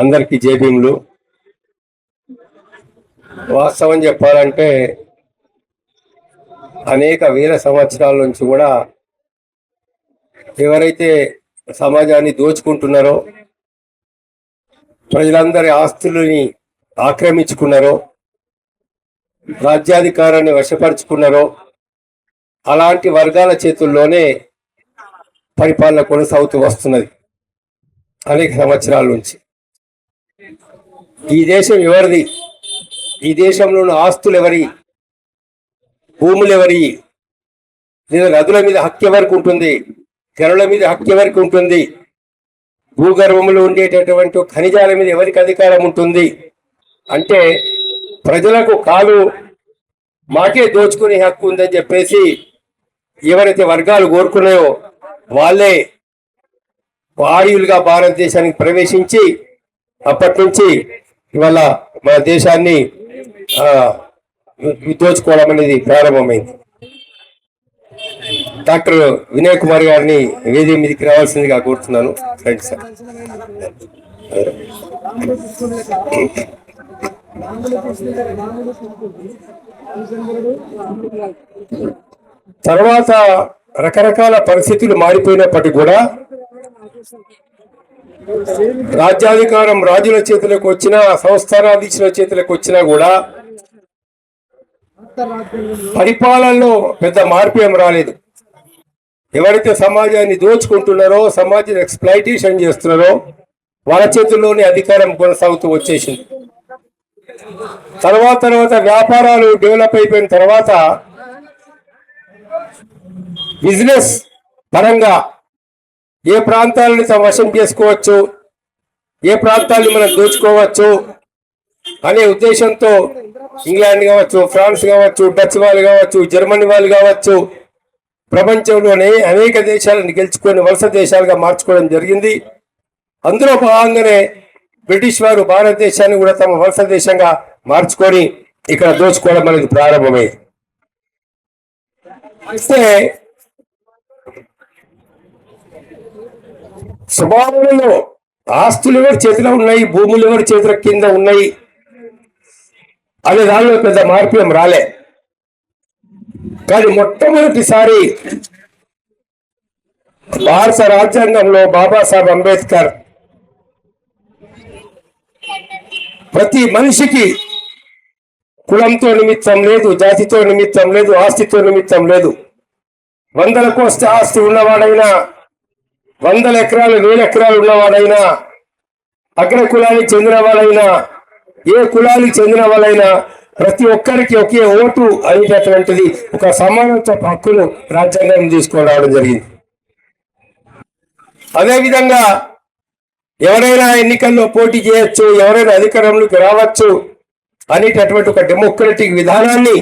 అందరికి జేబీములు వాస్తవం చెప్పాలంటే అనేక వేల సంవత్సరాల నుంచి కూడా ఎవరైతే సమాజాన్ని దోచుకుంటున్నారో ప్రజలందరి ఆస్తులని ఆక్రమించుకున్నారో రాజ్యాధికారాన్ని వశపరుచుకున్నారో అలాంటి వర్గాల చేతుల్లోనే పరిపాలన కొనసాగుతూ వస్తున్నది. అనేక సంవత్సరాల నుంచి. ఈ దేశం ఎవరిది? ఈ దేశంలో ఉన్న ఆస్తులు ఎవరి భూములు ఎవరి లేదా నదుల మీద హక్కు ఎవరికి ఉంటుంది? తెరల మీద హక్కు ఎవరికి ఉంటుంది? భూగర్భంలో ఉండేటటువంటి ఖనిజాల మీద ఎవరికి అధికారం ఉంటుంది? అంటే ప్రజలకు కాలు మాకే దోచుకునే హక్కు ఉందని చెప్పేసి ఎవరైతే వర్గాలు కోరుకున్నాయో వాళ్ళే వాయువులుగా భారతదేశానికి ప్రవేశించి అప్పటి నుంచి ఇవాళ మన దేశాన్ని దోచుకోవడం అనేది ప్రారంభమైంది. డాక్టర్ వినయ్ కుమార్ గారిని వేది మీదకి రావాల్సిందిగా కోరుతున్నాను. Thank sir. తర్వాత రకరకాల పరిస్థితులు మారిపోయినప్పటికీ కూడా రాజ్యాధికారం రాజుల చేతులకు వచ్చినా సంస్థానాధీశుల చేతులకు వచ్చినా కూడా పరిపాలనలో పెద్ద మార్పు ఏం రాలేదు. ఎవరైతే సమాజాన్ని దోచుకుంటున్నారో సమాజాన్ని ఎక్స్ప్లైటేషన్ చేస్తున్నారో వాళ్ళ చేతుల్లోనే అధికారం కొనసాగుతూ వచ్చేసింది. తర్వాత తర్వాత వ్యాపారాలు డెవలప్ అయిపోయిన తర్వాత బిజినెస్ పరంగా ఏ ప్రాంతాలను తమ వశం చేసుకోవచ్చు? ఏ ప్రాంతాలను మనం దోచుకోవచ్చు? అనే ఉద్దేశంతో ఇంగ్లాండ్ కావచ్చు ఫ్రాన్స్ కావచ్చు డచ్ వాళ్ళు కావచ్చు జర్మనీ వాళ్ళు కావచ్చు ప్రపంచంలోనే అనేక దేశాలను గెలుచుకొని వలస దేశాలుగా మార్చుకోవడం జరిగింది. అందులో భాగంగానే బ్రిటిష్ వారు భారతదేశాన్ని కూడా తమ వలస దేశంగా మార్చుకొని ఇక్కడ దోచుకోవడం అనేది ప్రారంభమైంది. అయితే స్వభావంలో ఆస్తులు ఎవరి చేతిలో ఉన్నాయి? భూములు ఎవరి చేతుల కింద ఉన్నాయి? అనే దానిలో పెద్ద మార్పు ఏం రాలే. కానీ మొట్టమొదటిసారి భారత రాజ్యాంగంలో బాబాసాహెబ్ అంబేద్కర్ ప్రతి మనిషికి కులంతో నిమిత్తం లేదు జాతితో నిమిత్తం లేదు ఆస్తితో నిమిత్తం లేదు. వందల కోస్త ఆస్తి ఉన్నవాడైనా వందల ఎకరాలు వేల ఎకరాలు ఉన్నవాడైనా అగ్ర కులానికి చెందిన వాళ్ళైనా ఏ కులానికి చెందిన వాళ్ళైనా ప్రతి ఒక్కరికి ఒకే ఓటు అనేటటువంటిది ఒక సమానత్వ హక్కును రాజ్యాంగం తీసుకొని రావడం జరిగింది. అదేవిధంగా ఎవరైనా ఎన్నికల్లో పోటీ చేయొచ్చు ఎవరైనా అధికారంలోకి రావచ్చు అనేటటువంటి ఒక డెమోక్రటిక్ విధానాన్ని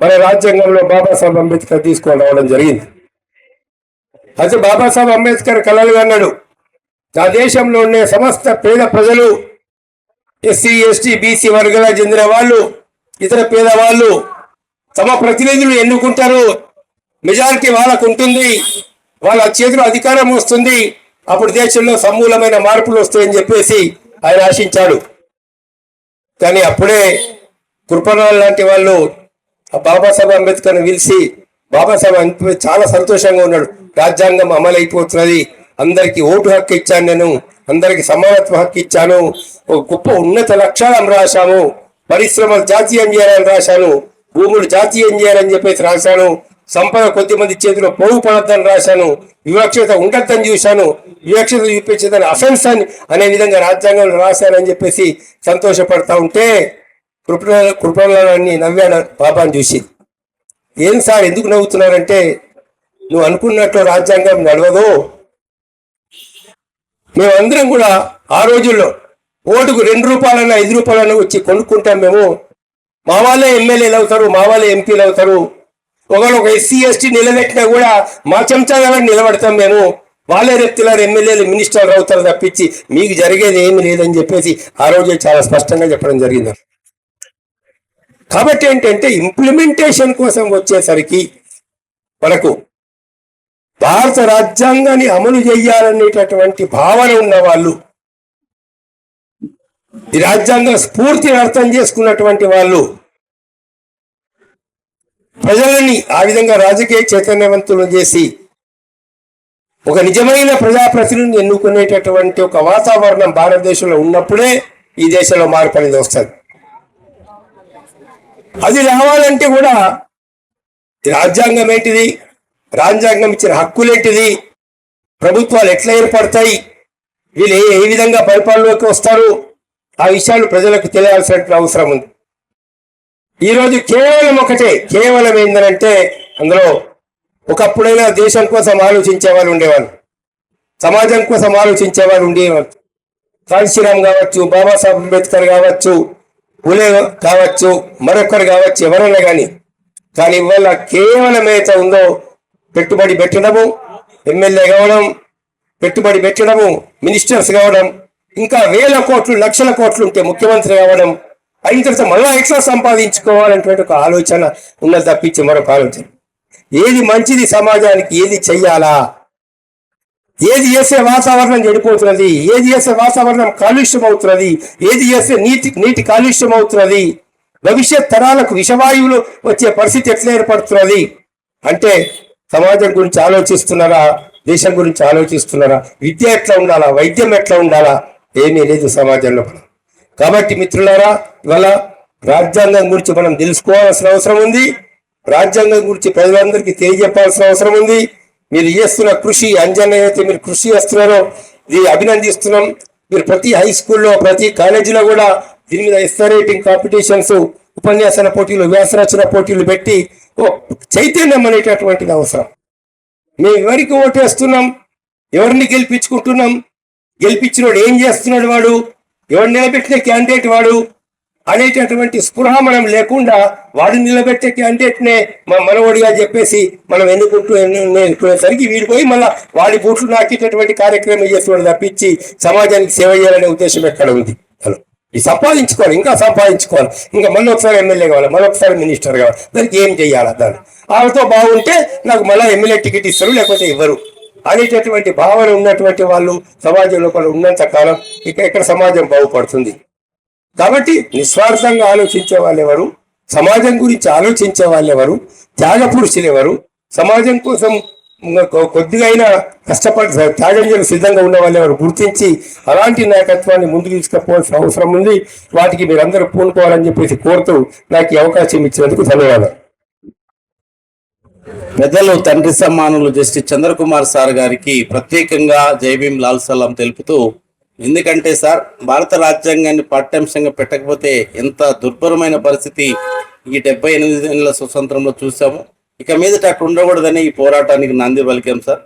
మన రాజ్యాంగంలో బాబాసాహెబ్ అంబేద్కర్ తీసుకొని రావడం జరిగింది. అయితే బాబాసాహెబ్ అంబేద్కర్ కలలుగా అన్నాడు నా దేశంలో ఉండే సమస్త పేద ప్రజలు ఎస్సీ ఎస్టీ బీసీ వర్గాలకు చెందిన వాళ్ళు ఇతర పేదవాళ్ళు తమ ప్రతినిధులు ఎన్నుకుంటారు. మెజారిటీ వాళ్ళకు ఉంటుంది. వాళ్ళ చేతిలో అధికారం వస్తుంది. అప్పుడు దేశంలో సమూలమైన మార్పులు వస్తాయని చెప్పేసి ఆయన ఆశించాడు. కానీ అప్పుడే కృపణాలు లాంటి వాళ్ళు ఆ బాబాసాహెబ్ అంబేద్కర్ని పిలిచి బాబాసాహెబ్ అంబేద్కర్ చాలా సంతోషంగా ఉన్నాడు. రాజ్యాంగం అమలైపోతున్నది. అందరికి ఓటు హక్కు ఇచ్చాను నేను. అందరికి సమానత్వ హక్కు ఇచ్చాను. ఒక గొప్ప ఉన్నత లక్ష్యాలను రాశాము పరిశ్రమలు జాతీయం చేయాలని రాశాను. భూములు జాతీయం చేయాలని చెప్పేసి రాశాను. సంపద కొద్ది మంది చేతిలో పోగు పడద్దని రాశాను. వివక్షత ఉండద్దని చూశాను. వివక్షత చూపించేదని అఫెన్స్ అని అనే విధంగా రాజ్యాంగంలో రాశానని చెప్పేసి సంతోషపడతా ఉంటే కృపణ కృపణాన్ని నవ్వాను బాబాని చూసి. ఏం సార్ ఎందుకు నవ్వుతున్నారంటే నువ్వు అనుకున్నట్లు రాజ్యాంగం నడవదు. మేమందరం కూడా ఆ రోజుల్లో ఓటుకు రెండు రూపాయలన్నా ఐదు రూపాయలన్నా వచ్చి కొనుక్కుంటాం మేము. మా వాళ్ళే ఎమ్మెల్యేలు అవుతారు మా వాళ్ళే ఎంపీలు అవుతారు. ఒకరు ఒక ఎస్సీ ఎస్టీ నిలబెట్టినా కూడా మా చెంచా నిలబడతాం మేము. వాళ్ళే రెప్తులారు ఎమ్మెల్యేలు మినిస్టర్లు అవుతారు తప్పించి మీకు జరిగేది ఏమి లేదని చెప్పేసి ఆ రోజే చాలా స్పష్టంగా చెప్పడం జరిగింది. కాబట్టి ఏంటంటే ఇంప్లిమెంటేషన్ కోసం వచ్చేసరికి మనకు భారత రాజ్యాంగాన్ని అమలు చేయాలనేటటువంటి భావన ఉన్న వాళ్ళు ఈ రాజ్యాంగ స్ఫూర్తిని అర్థం చేసుకున్నటువంటి వాళ్ళు ప్రజలని ఆ విధంగా రాజకీయ చైతన్యవంతులు చేసి ఒక నిజమైన ప్రజాప్రతినిధిని ఎన్నుకునేటటువంటి ఒక వాతావరణం భారతదేశంలో ఉన్నప్పుడే ఈ దేశంలో మార్పు అనేది వస్తుంది. అది రావాలంటే కూడా రాజ్యాంగం ఏంటిది? రాజ్యాంగం ఇచ్చిన హక్కులేంటిది? ప్రభుత్వాలు ఎట్లా ఏర్పడతాయి? వీళ్ళు ఏ ఏ విధంగా పరిపాలనలోకి వస్తారు? ఆ విషయాలు ప్రజలకు తెలియాల్సిన అవసరం ఉంది. ఈరోజు కేవలం ఒకటే కేవలం ఏంటంటే అందులో ఒకప్పుడైనా దేశం కోసం ఆలోచించే వాళ్ళు ఉండేవాళ్ళు. సమాజం కోసం ఆలోచించే వాళ్ళు ఉండేవాళ్ళు. కాళీశ్రీరామ్ కావచ్చు బాబాసాహెబ్ అంబేద్కర్ కావచ్చు పులే కావచ్చు మరొకరు కావచ్చు ఎవరైనా కానీ. కానీ ఇవాళ కేవలం ఏదైతే ఉందో పెట్టుబడి పెట్టడము ఎమ్మెల్యే కావడం పెట్టుబడి పెట్టడము మినిస్టర్స్ కావడం ఇంకా వేల కోట్లు లక్షల కోట్లు ఉంటే ముఖ్యమంత్రి కావడం అయిన తర్వాత మళ్ళా ఎట్లా సంపాదించుకోవాలనేటువంటి ఒక ఆలోచన ఉన్నది తప్పించి మరొక ఆలోచన. ఏది మంచిది సమాజానికి ఏది చెయ్యాలా? ఏది చేసే వాతావరణం చెడిపోతున్నది? ఏది చేసే వాతావరణం కాలుష్యం అవుతున్నది ఏది చేస్తే నీటి నీటి కాలుష్యం అవుతున్నది భవిష్యత్ తరాలకు విషవాయువులు వచ్చే పరిస్థితి ఎట్లా ఏర్పడుతున్నది? అంటే సమాజం గురించి ఆలోచిస్తున్నారా? దేశం గురించి ఆలోచిస్తున్నారా? విద్య ఎట్లా ఉండాలా? వైద్యం ఎట్లా ఉండాలా? ఏమీ లేదు సమాజంలో మనం. కాబట్టి మిత్రులారా ఇవాళ రాజ్యాంగం గురించి మనం తెలుసుకోవాల్సిన అవసరం ఉంది. రాజ్యాంగం గురించి ప్రజలందరికీ తెలియజెప్పాల్సిన అవసరం ఉంది. మీరు చేస్తున్న కృషి అంజన అయితే మీరు కృషి చేస్తున్నారో ఇది అభినందిస్తున్నాం. మీరు ప్రతి హై స్కూల్లో ప్రతి కాలేజీలో కూడా దీని మీద ఎస్ఆర్ రేటింగ్ కాంపిటీషన్స్ ఉపన్యాసన పోటీలు వ్యాసరచన పోటీలు పెట్టి ఓ చైతన్యం అనేటటువంటిది అవసరం. మేము ఎవరికి ఓటేస్తున్నాం? ఎవరిని గెలిపించుకుంటున్నాం? గెలిపించినోడు ఏం చేస్తున్నాడు వాడు? ఎవరు నిలబెట్టిన క్యాండిడేట్ వాడు? అనేటటువంటి స్పృహ మనం లేకుండా వాడిని నిలబెట్టే క్యాండిడేట్నే మా మనవడిగా చెప్పేసి మనం ఎన్నుకుంటూ ఎన్నుకునేసరికి వీడు పోయి మళ్ళీ వాడి బూట్లు నాకేటటువంటి కార్యక్రమం చేస్తున్నాడు తప్పించి సమాజానికి సేవ చేయాలనే ఉద్దేశం ఎక్కడ ఉంది? ఈ సంపాదించుకోవాలి ఇంకా సంపాదించుకోవాలి. ఇంకా మళ్ళీ ఒకసారి ఎమ్మెల్యే కావాలి మళ్ళీ ఒకసారి మినిస్టర్ కావాలి. దానికి ఏం చేయాలి దాన్ని? వాళ్ళతో బాగుంటే నాకు మళ్ళీ ఎమ్మెల్యే టికెట్ ఇస్తారు లేకపోతే ఇవ్వరు. అనేటటువంటి భావన ఉన్నటువంటి వాళ్ళు సమాజం లోపల ఉన్నంత కాలం ఇక ఇక్కడ సమాజం బాగుపడుతుంది. కాబట్టి నిస్వార్థంగా ఆలోచించే వాళ్ళు ఎవరు? సమాజం గురించి ఆలోచించే వాళ్ళు ఎవరు? త్యాగ పురుషులు ఎవరు? సమాజం కోసం కొద్దిగా అయినా కష్టపడి త్యాగం సిద్ధంగా ఉన్న వాళ్ళు ఎవరు గుర్తించి అలాంటి నాయకత్వాన్ని ముందుకు తీసుకుపోవాల్సిన అవసరం ఉంది. వాటికి మీరందరూ పూనుకోవాలని చెప్పేసి కోరుతూ నాకు ఈ అవకాశం ఇచ్చినందుకు ధన్యవాదాలు. పెద్దలు తండ్రి సమ్మానులు జస్టిస్ చంద్రకుమార్ సార్ గారికి ప్రత్యేకంగా జై భీమ్ లాల్ సలాం తెలుపుతూ ఎందుకంటే సార్ భారత రాజ్యాంగాన్ని పాఠ్యాంశంగా పెట్టకపోతే ఎంత దుర్భరమైన పరిస్థితి ఈ డెబ్బై ఎనిమిది నెలల స్వతంత్రంలో చూసాము ఇక మీదట అక్కడ ఉండకూడదని ఈ పోరాటానికి నాంది పలికాం సార్.